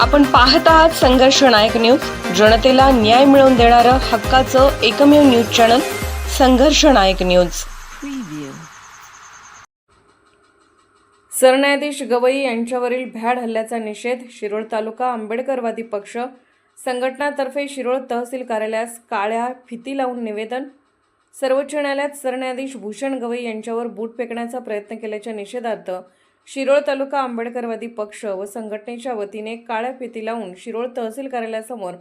आपण पाहत आहात संघर्ष नायक न्यूज. जनतेला न्याय मिळवून देणारं हक्काचं एकमेव न्यूज चॅनल संघर्ष नायक न्यूज. सरन्यायाधीश गवई यांच्यावरील भ्याड हल्ल्याचा निषेध शिरोळ तालुका आंबेडकरवादी पक्ष संघटनातर्फे शिरोळ तहसील कार्यालयास काळ्या फिती लावून निवेदन. सर्वोच्च न्यायालयात सरन्यायाधीश भूषण गवई यांच्यावर बूट फेकण्याचा प्रयत्न केल्याच्या निषेधार्थ शिरोळ तालुका आंबेडकरवादी पक्ष व संघटनेच्या वतीने काळ्या फिती लावून शिरोळ तहसील कार्यालयासमोर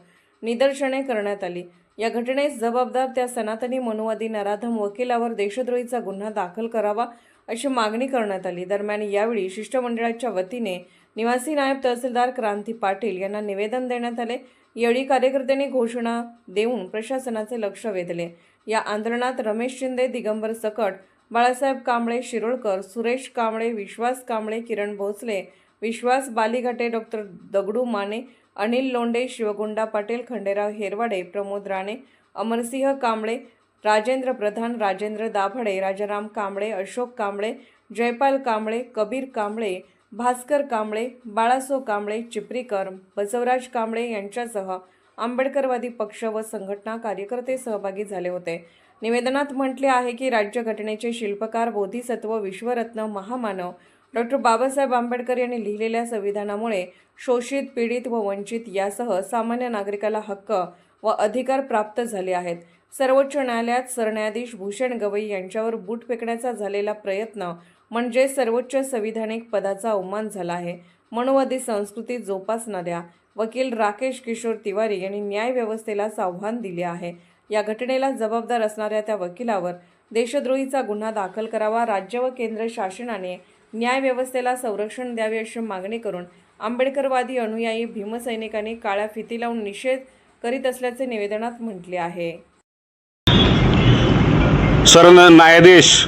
निदर्शने करण्यात आली. या घटनेस जबाबदार त्या सनातनी मनुवादी नराधम वकिलावर देशद्रोहीचा गुन्हा दाखल करावा अशी मागणी करण्यात आली. दरम्यान यावेळी शिष्टमंडळाच्या वतीने निवासी नायब तहसीलदार क्रांती पाटील यांना निवेदन देण्यात आले. यावेळी कार्यकर्त्यांनी घोषणा देऊन प्रशासनाचे लक्ष वेधले. या आंदोलनात रमेश शिंदे दिगंबर सकट बाळासाहेब कांबळे शिरोळकर सुरेश कांबळे विश्वास कांबळे किरण भोसले विश्वास बालिघाटे डॉक्टर दगडू माने अनिल लोंडे शिवगुंडा पाटील खंडेराव हेरवाडे प्रमोद राणे अमरसिंह कांबळे राजेंद्र प्रधान राजेंद्र दाभडे राजाराम कांबळे अशोक कांबळे जयपाल कांबळे कबीर कांबळे भास्कर कांबळे बाळासो कांबळे चिपरीकर बसवराज कांबळे यांच्यासह आंबेडकरवादी पक्ष व संघटना कार्यकर्ते सहभागी झाले होते. निवेदनात म्हटले आहे की राज्यघटनेचे शिल्पकार बोधिसत्व विश्वरत्न महामानव डॉक्टर बाबासाहेब आंबेडकर यांनी लिहिलेल्या संविधानामुळे शोषित पीडित व वंचित यासह सामान्य नागरिकाला हक्क व अधिकार प्राप्त झाले आहेत. सर्वोच्च न्यायालयात सरन्यायाधीश भूषण गवई यांच्यावर बूट फेकण्याचा झालेला प्रयत्न म्हणजे सर्वोच्च संविधानिक पदाचा अवमान झाला आहे. मनुवादी संस्कृती जोपासणाऱ्या वकील राकेश किशोर तिवारी यांनी न्यायव्यवस्थेला आव्हान दिले आहे. या घटनेला जबाबदार असणाऱ्या त्या वकिलावर देशद्रोहीचा गुन्हा दाखल करावा राज्य व केंद्र शासनाने न्यायव्यवस्थेला संरक्षण द्यावे अशी मागणी करून आंबेडकरवादी अनुयायी भीमसैनिकांनी काळ्या फिती लावून निषेध करीत असल्याचे निवेदनात म्हटले आहे. सर न्यायाधीश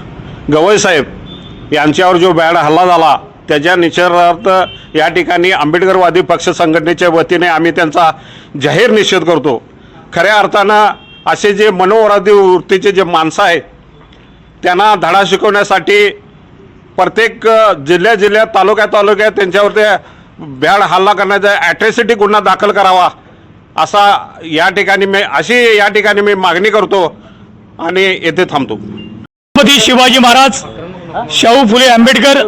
गवई साहेब यांच्यावर जो बॅड हल्ला झाला त्याच्या निषेधार्थ या ठिकाणी आंबेडकरवादी पक्ष संघटनेच्या वतीने आम्ही त्यांचा जाहीर निषेध करतो. खऱ्या अर्थानं असे जे मनोवराधी वृत्तीचे जे माणसं आहेत त्यांना धडा शिकवण्यासाठी प्रत्येक जिल्ह्या जिल्ह्यात तालुक्या तालुक्यात त्यांच्यावरती भ्याड हल्ला करण्याचा ॲट्रॅसिटी गुन्हा दाखल करावा असा या ठिकाणी मी अशी या ठिकाणी मी मागणी करतो आणि येथे थांबतो. छत्रपती शिवाजी महाराज शाहू फुले आंबेडकर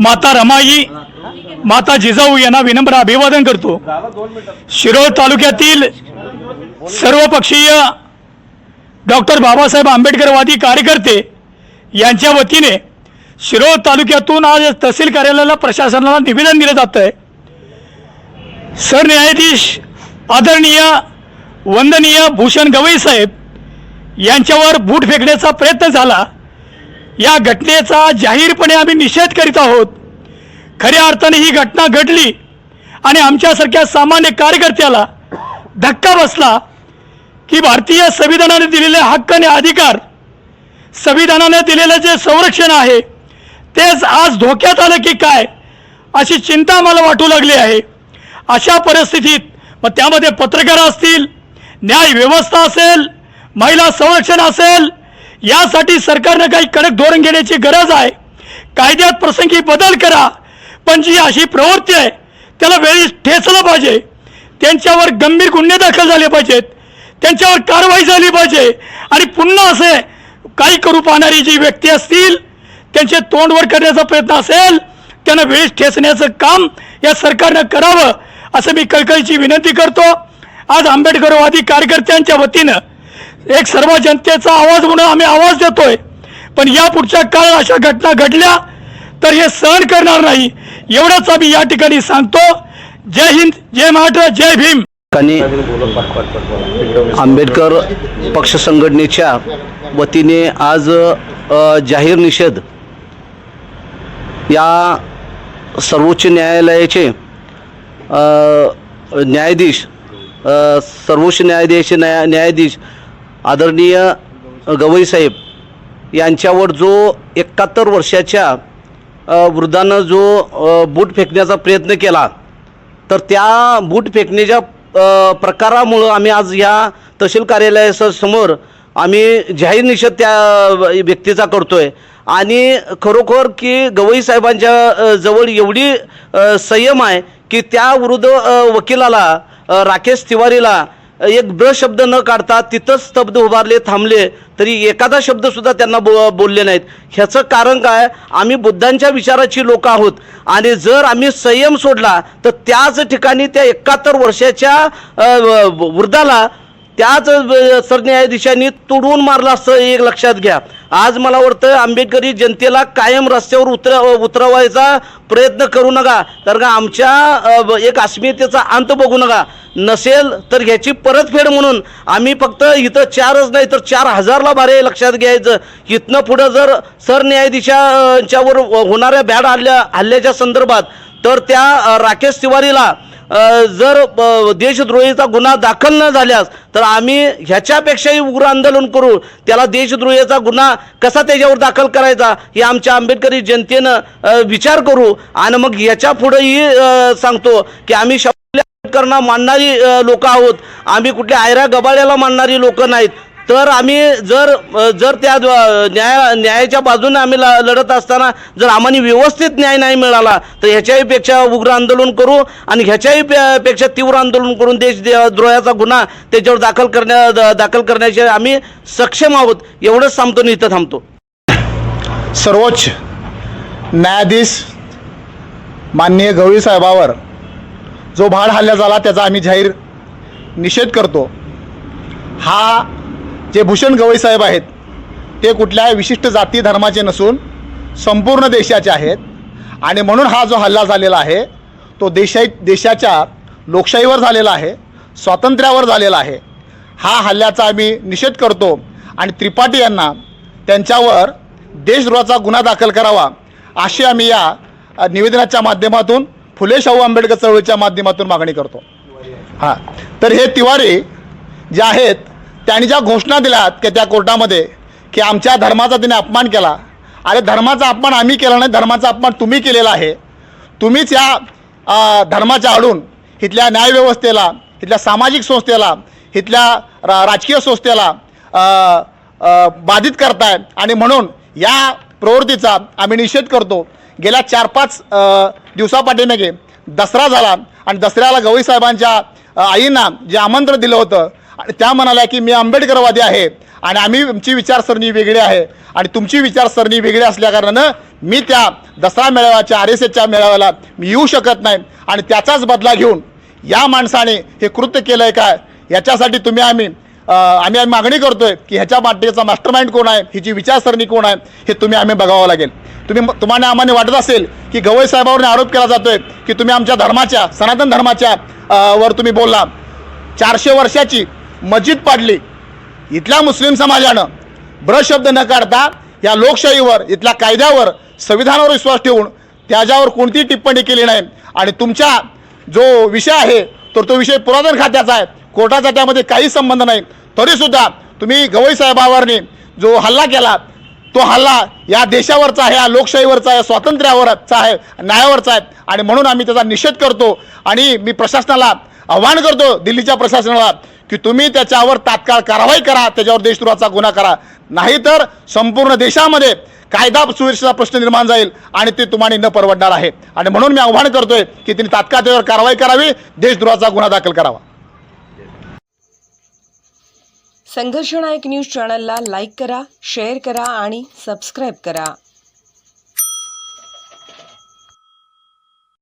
माता रमाई माता जिजाऊ यांना विनम्र अभिवादन करतो. शिरोळ तालुक्यातील सर्वपक्षीय डॉक्टर बाबासाहेब आंबेडकरवादी कार्यकर्ते यांच्या वतीने शिरोळ तालुक्यातून आज तहसील कार्यालयाला प्रशासनाला निवेदन दिलं जातं आहे सरन्यायाधीश आदरणीय वंदनीय भूषण गवई साहेब यांच्यावर बूट फेकण्याचा प्रयत्न झाला. या घटनेचा जाहीरपणे आम्ही निषेध करीत आहोत. खऱ्या अर्थाने ही घटना घडली आणि आमच्यासारख्या सामान्य कार्यकर्त्याला धक्का बसला की भारतीय संविधानाने दिलेले हक्क आणि अधिकार संविधानाने दिलेलं जे संरक्षण आहे तेच आज धोक्यात आलं की काय अशी चिंता मला वाटू लागली आहे. अशा परिस्थितीत मग त्यामध्ये पत्रकार असतील न्याय व्यवस्था असेल महिला संरक्षण असेल यासाठी सरकारनं काही कडक धोरण घेण्याची गरज आहे. कायद्यात प्रसंगी बदल करा पण जी अशी प्रवृत्ती आहे त्याला वेळी ठेचलं पाहिजे. त्यांच्यावर गंभीर गुन्हे दाखल झाले पाहिजेत. त्यांच्यावर कारवाई झाली पाहिजे. आणि पुन्हा असे काही करू पाहणारी जी व्यक्ती असतील त्यांचे तोंडवर करण्याचा प्रयत्न असेल त्यांना वेळीच ठेचण्याचं काम या सरकारनं करावं असं मी कळकळीची विनंती करतो. आज आंबेडकरवादी कार्यकर्त्यांच्या वतीनं एक सर्व जनतेचा आवाज म्हणून आम्ही आवाज देतोय. पण या पुढच्या काळात अशा घटना घडल्या तर हे सहन करणार नाही. एवढंच आम्ही या ठिकाणी सांगतो. जय हिंद जय महाराष्ट्र जय भीम. आंबेडकर पक्ष संघटनेच्या वतीने आज जाहीर निषेध या सर्वोच्च न्यायालयाचे न्यायाधीश सर्वोच्च न्यायालयाचे न्या न्यायाधीश आदरणीय गवई साहेब यांच्यावर जो एकाहत्तर वर्षाच्या वृद्धानं जो बूट फेकण्याचा प्रयत्न केला तर त्या बूट फेकण्याच्या प्रकारामुळं आम्ही आज ह्या तहसील कार्यालयासमोर आम्ही जाहीर निषेध त्या व्यक्तीचा करतो आहे आणि खरोखर की गवई साहेबांच्या जवळ एवढी संयम आहे की त्या वृद्ध वकिलाला राकेश तिवारीला एक ब शब्द न काढता तिथंच स्तब्ध उभारले थांबले तरी एखादा शब्द सुद्धा त्यांना बो बोलले नाहीत. ह्याचं कारण काय? आम्ही बुद्धांच्या विचाराची लोक आहोत. आणि जर आम्ही संयम सोडला तर त्याच ठिकाणी त्या एकाहत्तर वर्षाच्या वृद्धाला त्याच सरन्यायाधीशांनी तुडवून मारलं असं एक लक्षात घ्या. आज मला वाटतं आंबेडकरी जनतेला कायम रस्त्यावर उतर उतरवायचा प्रयत्न करू नका. तर का आमच्या एक अस्मितेचा अंत बघू नका. नसेल तर ह्याची परतफेड म्हणून आम्ही फक्त इथं चारच नाही तर चार हजारला भारे लक्षात घ्यायचं. इथनं पुढं जर सरन्यायाधीशांच्यावर होणाऱ्या बॅड हल्ल्या हल्ल्याच्या संदर्भात तर त्या राकेश तिवारीला जर देशद्रोहीचा गुन्हा दाखल न झाल्यास तर आम्ही ह्याच्यापेक्षाही उग्र आंदोलन करू. त्याला देशद्रोहीचा गुन्हा कसा त्याच्यावर दाखल करायचा हे आमच्या आंबेडकरी जनतेनं विचार करू. आणि मग ह्याच्या पुढेही सांगतो की आम्ही शब्द आंबेडकरांना मानणारी लोक आहोत. आम्ही कुठल्या आयरा गबाळ्याला मानणारी लोक नाहीत. तर आम्ही जर जर त्या न्याय न्यायाच्या बाजूने आम्ही ल- लढत असताना जर आम्हाला व्यवस्थित न्याय नाही मिळाला तर ह्याच्याही पेक्षा उग्र आंदोलन करू आणि ह्याच्याही पे- पेक्षा तीव्र आंदोलन करून देश द्रोहाचा गुन्हा त्याच्यावर दाखल करण्या द- दाखल करण्याचे आम्ही सक्षम आहोत एवढंच सांगतो आणि इथं थांबतो. सर्वोच्च न्यायाधीश माननीय गवळी साहेबावर जो भाड हल्ला झाला त्याचा आम्ही जाहीर निषेध करतो. हा जे भूषण गवई साहेब आहेत ते कुठल्या विशिष्ट जाती धर्माचे नसून संपूर्ण देशाचे आहेत. आणि म्हणून हा जो हल्ला झालेला आहे तो देशा देशाच्या लोकशाहीवर झालेला आहे स्वातंत्र्यावर झालेला आहे. हा हल्ल्याचा आम्ही निषेध करतो आणि त्रिपाठी यांना त्यांच्यावर देशद्रोहाचा गुन्हा दाखल करावा अशी आम्ही या निवेदनाच्या माध्यमातून फुले शाहू आंबेडकर चळवळीच्या माध्यमातून मागणी करतो. हां. तर हे तिवारी जे आहेत त्यांनी ज्या घोषणा दिल्यात की त्या कोर्टामध्ये की आमच्या धर्माचा तिने अपमान केला. अरे धर्माचा अपमान आम्ही केला नाही धर्माचा अपमान तुम्ही केलेला आहे. तुम्हीच या धर्माच्या आडून इथल्या न्यायव्यवस्थेला इथल्या सामाजिक संस्थेला इथल्या रा राजकीय संस्थेला बाधित करताय. आणि म्हणून या प्रवृत्तीचा आम्ही निषेध करतो. गेल्या चार पाच दिवसापाठीमागे दसरा झाला. आणि दसऱ्याला गवई साहेबांच्या आईंना जे आमंत्रण दिलं होतं आणि त्या म्हणाल्या की मी आंबेडकरवादी आहे आणि आम्ही आमची विचारसरणी वेगळी आहे. आणि तुमची विचारसरणी वेगळी असल्याकारणानं मी त्या दसरा मेळाव्याच्या आर एस एसच्या मेळाव्याला मी येऊ शकत नाही. आणि त्याचाच बदला घेऊन या माणसाने हे कृत्य केलं आहे काय? याच्यासाठी तुम्ही आम्ही आम्ही आम्ही मागणी करतो आहे की ह्याच्या माटेचा मास्टरमाइंड कोण आहे? हिची विचारसरणी कोण आहे? हे तुम्ही आम्ही बघावं लागेल. तुम्ही तुम्हाला आम्हाला वाटत असेल की गवई साहेबांवर आरोप केला जातोय की तुम्ही आमच्या धर्माच्या सनातन धर्माच्या वर तुम्ही बोलला. चारशे वर्षाची मस्जिद पाडली. इथल्या मुस्लिम समाजानं ब्रशब्द न काढता या लोकशाहीवर इथल्या कायद्यावर संविधानावर विश्वास ठेवून त्याच्यावर कोणतीही टिप्पणी केली नाही. आणि तुमचा जो विषय आहे तर तो विषय पुरातन खात्याचा आहे. कोर्टाचा त्यामध्ये काही संबंध नाही. तरीसुद्धा तुम्ही गवई साहेबावरने जो हल्ला केला तो हल्ला या देशावरचा आहे या लोकशाहीवरचा आहे स्वातंत्र्यावरचा आहे न्यायावरचा आहे. आणि म्हणून आम्ही त्याचा निषेध करतो. आणि मी प्रशासनाला आव्हान करतो दिल्लीच्या प्रशासनाला की तुम्ही त्याच्यावर तात्काळ कारवाई करा त्याच्यावर देशद्रोहाचा गुन्हा करा. नाहीतर संपूर्ण देशामध्ये कायदा सुरक्षेचा प्रश्न निर्माण जाईल आणि ते तुम्हाला न परवडणार आहे. आणि म्हणून मी आव्हान करतोय की तिने तात्काळ त्याच्यावर कारवाई करावी देशद्रोहाचा गुन्हा दाखल करावा. संघर्षनायक न्यूज चॅनलला लाईक करा शेअर करा आणि सबस्क्राईब करा.